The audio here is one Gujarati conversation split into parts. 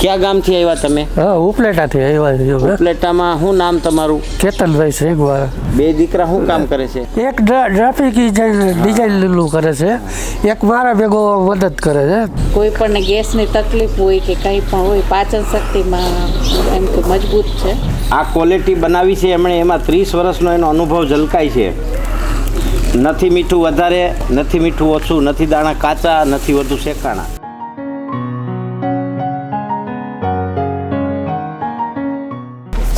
ક્યાં ગામથી આવ્યા તમે? હા ઉપલેટાથી આવ્યા છીએ અમે. શું નામ તમારું? કેતનભાઈ શ્રીગવાળા બે દીકરા શું કામ કરે છે? એક ડ્રા- ગ્રાફિક ડિઝાઇન ડિઝાઇન લીલું કરે છે. એક મારા ભેગો મદદ કરે છે. કોઈ પણ ગેસની તકલીફ હોય કે કંઈ પણ હોય પાચન શક્તિમાં એમ કે મજબૂત છે. આ ક્વોલિટી બનાવી છે એમણે એમાં ત્રીસ વર્ષનો એનો અનુભવ ઝલકાય છે. નથી મીઠું વધારે નથી મીઠું ઓછું નથી દાણા કાચા નથી વધુ શેકાણા.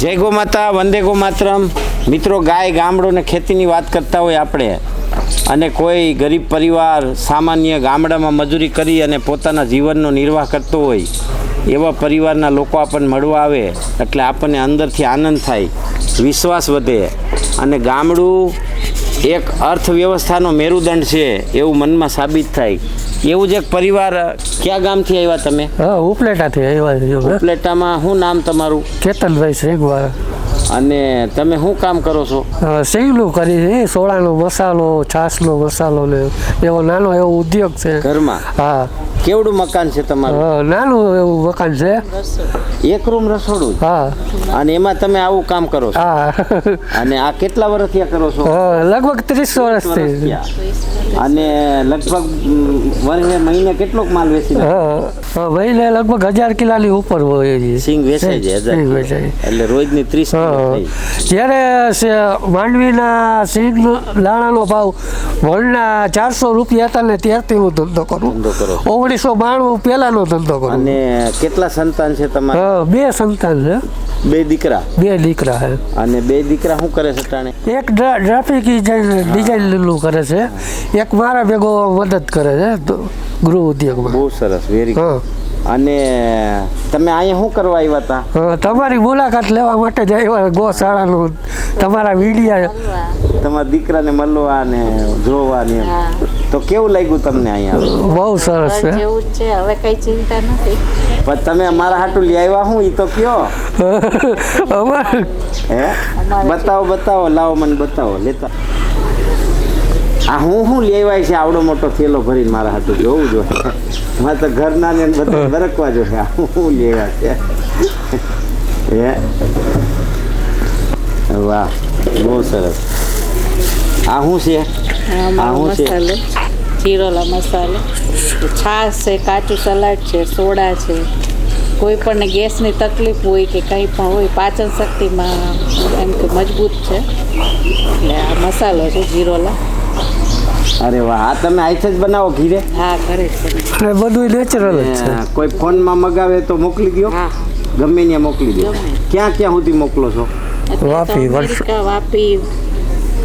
જય ગો માતા વંદે ગો માતરમ મિત્રો, ગાય, ગામડું ને ખેતીની વાત કરતા હોય આપણે. અને કોઈ ગરીબ પરિવાર સામાન્ય ગામડામાં મજૂરી કરી અને પોતાના જીવનનો નિર્વાહ કરતો હોય, એવા પરિવારના લોકો આપણને મળવા આવે, એટલે આપણને અંદરથી આનંદ થાય, વિશ્વાસ વધે. અને ગામડું એક અર્થવ્યવસ્થાનો મેરુદંડ છે એવું મનમાં સાબિત થાય. એવું જ એક પરિવાર ક્યાં ગામથી આવ્યા તમે? હા ઉપલેટાથી આવ્યા ઉપલેટામાં. શું નામ તમારું? કેતનભાઈ શેગવાર અને તમે શું કામ કરો છો? સેવલું કરી છે સોળાનો મસાલો છાસનો મસાલો ને એવો નાનો એવો ઉદ્યોગ છે. ઘરમાં? હા. કેવડું મકાન છે તમારું? નાનું એવું મકાન છે. એક રૂમ રસોડું? હા. અને એમાં તમે આવું કામ કરો છો? હા. અને આ કેટલા વર્ષ ત્યાં કરો છો? લગભગ ત્રીસ વર્ષ વર્ષથી. અને લગભગ વર્ષે મહિને કેટલોક માલ વેચી મહિને લગભગ હજાર કિલાની ઉપર હોય છે સિંગ વેચાય છે સિંગ. વેચાય. એટલે રોજની ત્રીસ. જ્યારે માંડવીના સિંગ લાણાનો ભાવ વણના ચારસો રૂપિયા હતા ને ત્યારથી હું ધંધો કરું. ધંધો કરો. ઓગણીસો બાણું પહેલાનો ધંધો કરું. અને કેટલા સંતાન છે તમારા? બે સંતાન છે. બે દીકરા? બે દીકરા છે. અને બે દીકરા શું કરે છે ટાણે? એક ડ્રા- ગ્રાફિક ડિઝાઇન લીલું કરે છે. એક મારા ભેગો મદદ કરે છે ગૃહ ઉદ્યોગમાં. બહુ સરસ વેરી હા. અને તમે અહીંયા શું કરવા આવ્યા હતા? તમારી મુલાકાત લેવા માટે જ આવ્યા ગોશાળાનું તમારા મીડિયા તમારા દીકરાને મળવા ને જોવા ને એમ. તો કેવું લાગ્યું તમને અહીંયા? બહુ સરસ છે. જેવું છે. હવે કઈ ચિંતા નથી. પણ તમે અમારા હાટું લઈ આવ્યા હું? એ તો કયો. હે? બતાવો બતાવો લાવો મને બતાવો. લેતા. આ હું શું લેવાય છે? આવડો મોટો થેલો ભરીને મારા હાથું જોવું જોઈએ મારે તો ઘરના ને બધા બરકવા જોઈએ હું લેવા છે? હે? વાહ. બહુ સરસ. આ શું છે? આ શું છે? જીરોલા મસાલો. છાશ છે કાચું સલાડ છે સોડા છે. કોઈ પણ ગેસની તકલીફ હોય કે કંઈ પણ હોય પાચન શક્તિમાં એમ કે મજબૂત છે. એટલે આ મસાલો છે જીરોલા. અરે વાહ આ તમે આઈસ જ બનાવો ઘીરે? હા કરે છે અને બધું નેચરલ જ છે. કોઈ ફોનમાં મગાવે તો મોકલી દો હા. ગમે ત્યાં મોકલી દો ક્યાં ક્યાં સુધી મોકલો છો? વાપી, વાપી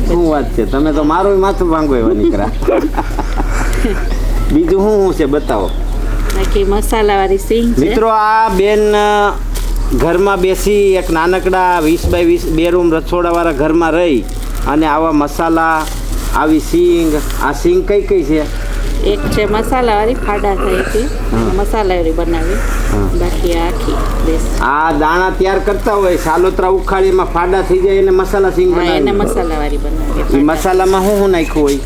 શું વાત છે? તમે તો મારું માથું ભાંગો એવા નીકળ્યા. બીજું શું શું છે બતાવો? બાકી મસાલાવાળી સિંગ મિત્રો આ બેન ઘરમાં બેસી એક નાનકડા વીસ બાય વીસ બે રૂમ રસોડાવાળા ઘરમાં રહી અને આવા મસાલા આવી સિંગ આ સિંગ કઈ કઈ છે? એક છે મસાલાવાળી ફાડા થાય છે મસાલાવાળી બનાવી. બાકી આખી આ દાણા તૈયાર કરતા હોય સાલોતરા ઉખાડી એમાં ફાડા થઈ જાય એને મસાલા સિંગ બનાવી એને બનાવી મસાલાવાળી બનાવી મસાલામાં શું શું નાખ્યું હોય?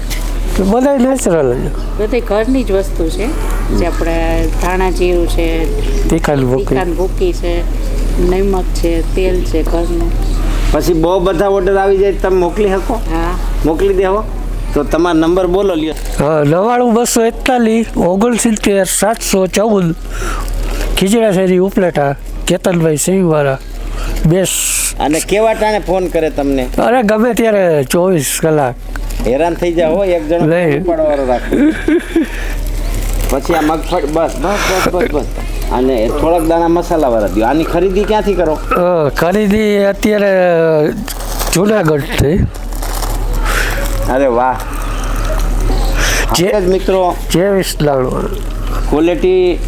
બધા નેચરલ બધી ઘરની જ વસ્તુ છે. જે આપણે ધાણા જીરું છે તીખાન ભૂકી. છે નમક છે તેલ છે ઘરનું. પછી બહુ બધા ઓર્ડર આવી જાય તમે મોકલી શકો? હા. મોકલી દેવો? તો તમારો નંબર બોલો લ્યો. નવાણું બસો એકતાલીસ ઓગણસિત્તેર સાતસો ચૌદ ખીજડા શેરી ઉપલેટા કેતનભાઈ સિંહવાળા. બેસ. અને કેવા ટાણે ફોન કરે તમને? અરે ગમે ત્યારે ચોવીસ કલાક. હેરાન થઈ જાવ હો એક જણો નહીં. ઉપાડવાળો રાખો. પછી આ મગફળી બસ બસ બસ બસ બસ. અને થોડાક દાણા મસાલા વાળા દો આની ખરીદી ક્યાંથી કરો? ખરીદી અત્યારે જુનાગઢથી. અરે વાહ. જે- જ મિત્રો. જે લાણવા ક્વોલિટી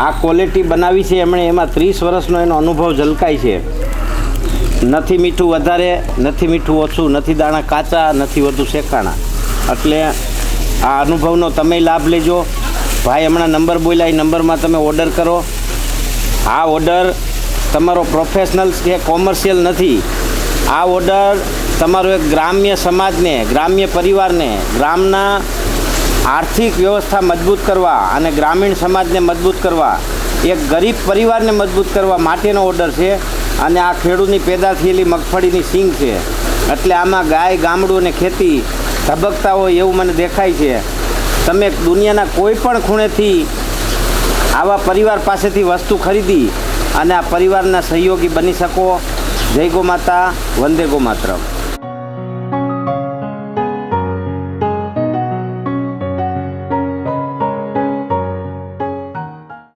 આ ક્વોલિટી બનાવી છે એમણે. એમાં ત્રીસ વર્ષનો એનો અનુભવ ઝલકાય છે. નથી મીઠું વધારે નથી મીઠું ઓછું નથી દાણા કાચા નથી વધુ શેકાણા. એટલે આ અનુભવનો તમે લાભ લેજો. ભાઈ હમણાં નંબર બોલ્યા એ નંબરમાં તમે ઓર્ડર કરો. આ ઓર્ડર તમારો પ્રોફેશનલ કે કોમર્શિયલ નથી. આ ઓર્ડર તમારો એક ગ્રામ્ય સમાજને, ગ્રામ્ય પરિવારને, ગ્રામના આર્થિક વ્યવસ્થા મજબૂત કરવા અને ગ્રામીણ સમાજને મજબૂત કરવા, એક ગરીબ પરિવારને મજબૂત કરવા માટેનો ઓર્ડર છે અને આ ખેડૂતની પેદા થયેલી મગફળીની સિંગ છે. એટલે આમાં ગાય, ગામડું અને ખેતી ધબકતા હોય એવું મને દેખાય છે. તમે દુનિયાના કોઈ પણ ખૂણેથી આવા પરિવાર પાસેથી વસ્તુ ખરીદી અને આ પરિવારના સહયોગી બની શકો. જય ગો માતા વંદે ગો